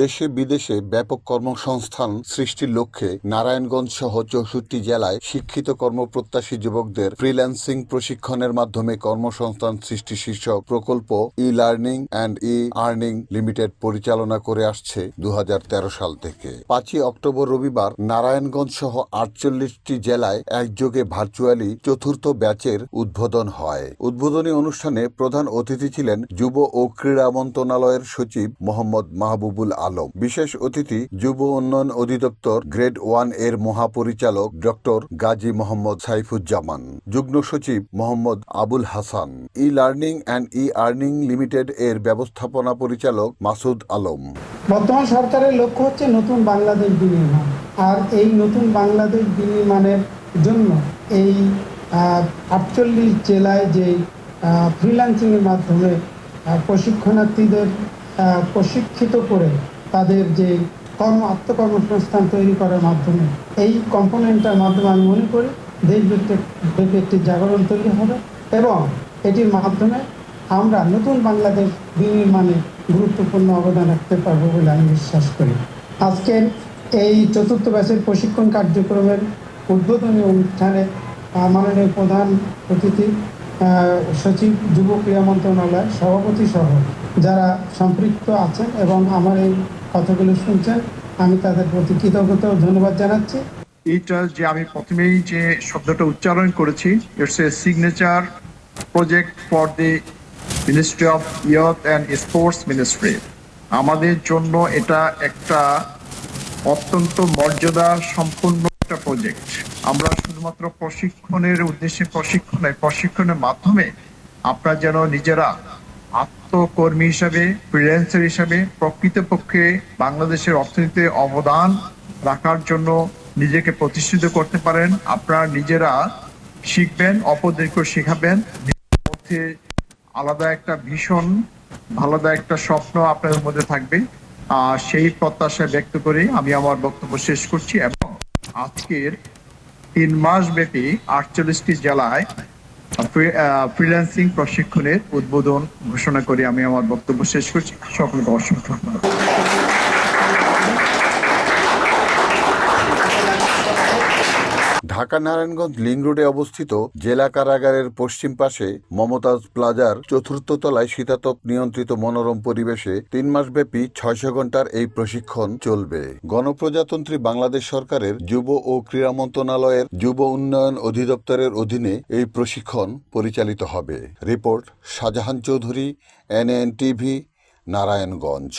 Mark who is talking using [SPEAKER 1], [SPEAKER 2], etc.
[SPEAKER 1] দেশে বিদেশে ব্যাপক কর্মসংস্থান সৃষ্টির লক্ষ্যে নারায়ণগঞ্জ সহ চৌষট্টি জেলায় শিক্ষিত কর্মপ্রত্যাশী যুবকদের ফ্রিল্যান্সিং প্রশিক্ষণের মাধ্যমে কর্মসংস্থান সৃষ্টি শীর্ষক প্রকল্প e learning and e earning limited পরিচালনা করে আসছে দুহাজার তেরো সাল থেকে। পাঁচই অক্টোবর রবিবার নারায়ণগঞ্জ সহ আটচল্লিশটি জেলায় একযোগে ভার্চুয়ালি চতুর্থ ব্যাচের উদ্বোধন হয়। উদ্বোধনী অনুষ্ঠানে প্রধান অতিথি ছিলেন যুব ও ক্রীড়া মন্ত্রণালয়ের সচিব মোহাম্মদ মাহবুবুল আলম। বিশেষ অতিথি যুব উন্নয়ন অধিদপ্তর গ্রেড ওয়ানের মহাপরিচালক ডক্টর গাজী মোহাম্মদ সাইফুজ্জামান, যুগ্ম সচিব Mohammad Abul Hasan e learning and e earning limited এর ব্যবস্থাপনা পরিচালক মাসুদ আলম।
[SPEAKER 2] বর্তমান সরকারের লক্ষ্য হচ্ছে নতুন বাংলাদেশ বিনির্মাণ। আর এই নতুন বাংলাদেশ বিনির্মাণের জন্য এই আটচল্লিশ জেলায় যে ফ্রিল্যান্সিংয়ের মাধ্যমে প্রশিক্ষণার্থীদের প্রশিক্ষিত করে তাদের যে কর্ম, আত্মকর্মসংস্থান তৈরি করার মাধ্যমে। এই কম্পোনেন্টটার মাধ্যমে আমি মনে করি ব্যাপী একটি জাগরণ তৈরি হবে এবং এটির মাধ্যমে আমরা নতুন বাংলাদেশ বিনির্মাণে গুরুত্বপূর্ণ অবদান রাখতে পারব বলে আমি বিশ্বাস করি। আজকের এই চতুর্থ ব্যাচের প্রশিক্ষণ কার্যক্রমের উদ্বোধনী অনুষ্ঠানে মাননীয় প্রধান অতিথি সচিব, যুব ক্রীড়া মন্ত্রণালয় সভাপতি সহ যারা সম্পৃক্ত আছেন এবং আমার এই কথাগুলো শুনছেন, আমি তাদের প্রতি কৃতজ্ঞতা ও ধন্যবাদ জানাচ্ছি।
[SPEAKER 3] এইটা যে আমি প্রথমেই যে শব্দটা উচ্চারণ করেছি it's a signature project for the ministry of youth and sports ministry আমাদের জন্য এটা একটা অত্যন্ত মর্যাদা সম্পন্ন একটা প্রজেক্ট আমরা শুধুমাত্র প্রশিক্ষণের উদ্দেশ্যে, প্রশিক্ষণে, প্রশিক্ষণের মাধ্যমে আপনারা যেন নিজেরা আত্মকর্মী হিসাবে ফ্রিল্যান্সার হিসাবে প্রকৃতপক্ষে বাংলাদেশের অর্থনীতিতে অবদান রাখার জন্য নিজেকে প্রতিষ্ঠিত করতে পারেন। আপনারা নিজেরা শিখবেন, অপরদেরকেও শেখাবেন। মধ্যে আলাদা একটা ভীষণ, আলাদা একটা স্বপ্ন আপনাদের মধ্যে থাকবে। আর সেই প্রত্যাশা ব্যক্ত করে আমি আমার বক্তব্য শেষ করছি এবং আজকের তিন মাস ব্যাপী আটচল্লিশটি জেলায় ফ্রিল্যান্সিং প্রশিক্ষণের উদ্বোধন ঘোষণা করে। আমি আমার বক্তব্য শেষ করছি। সকলকে অসংখ্য ধন্যবাদ।
[SPEAKER 1] ঢাকা নারায়ণগঞ্জ লিং রোডে অবস্থিত জেলা কারাগারের পশ্চিম পাশে মমতাজ প্লাজার চতুর্থ তলায় শীতাতপ নিয়ন্ত্রিত মনোরম পরিবেশে তিন মাসব্যাপী ছয়শো ঘণ্টার এই প্রশিক্ষণ চলবে। গণপ্রজাতন্ত্রী বাংলাদেশ সরকারের যুব ও ক্রীড়া মন্ত্রণালয়ের যুব উন্নয়ন অধিদপ্তরের অধীনে এই প্রশিক্ষণ পরিচালিত হবে। Report Shahjahan Chowdhury NN TV Narayanganj.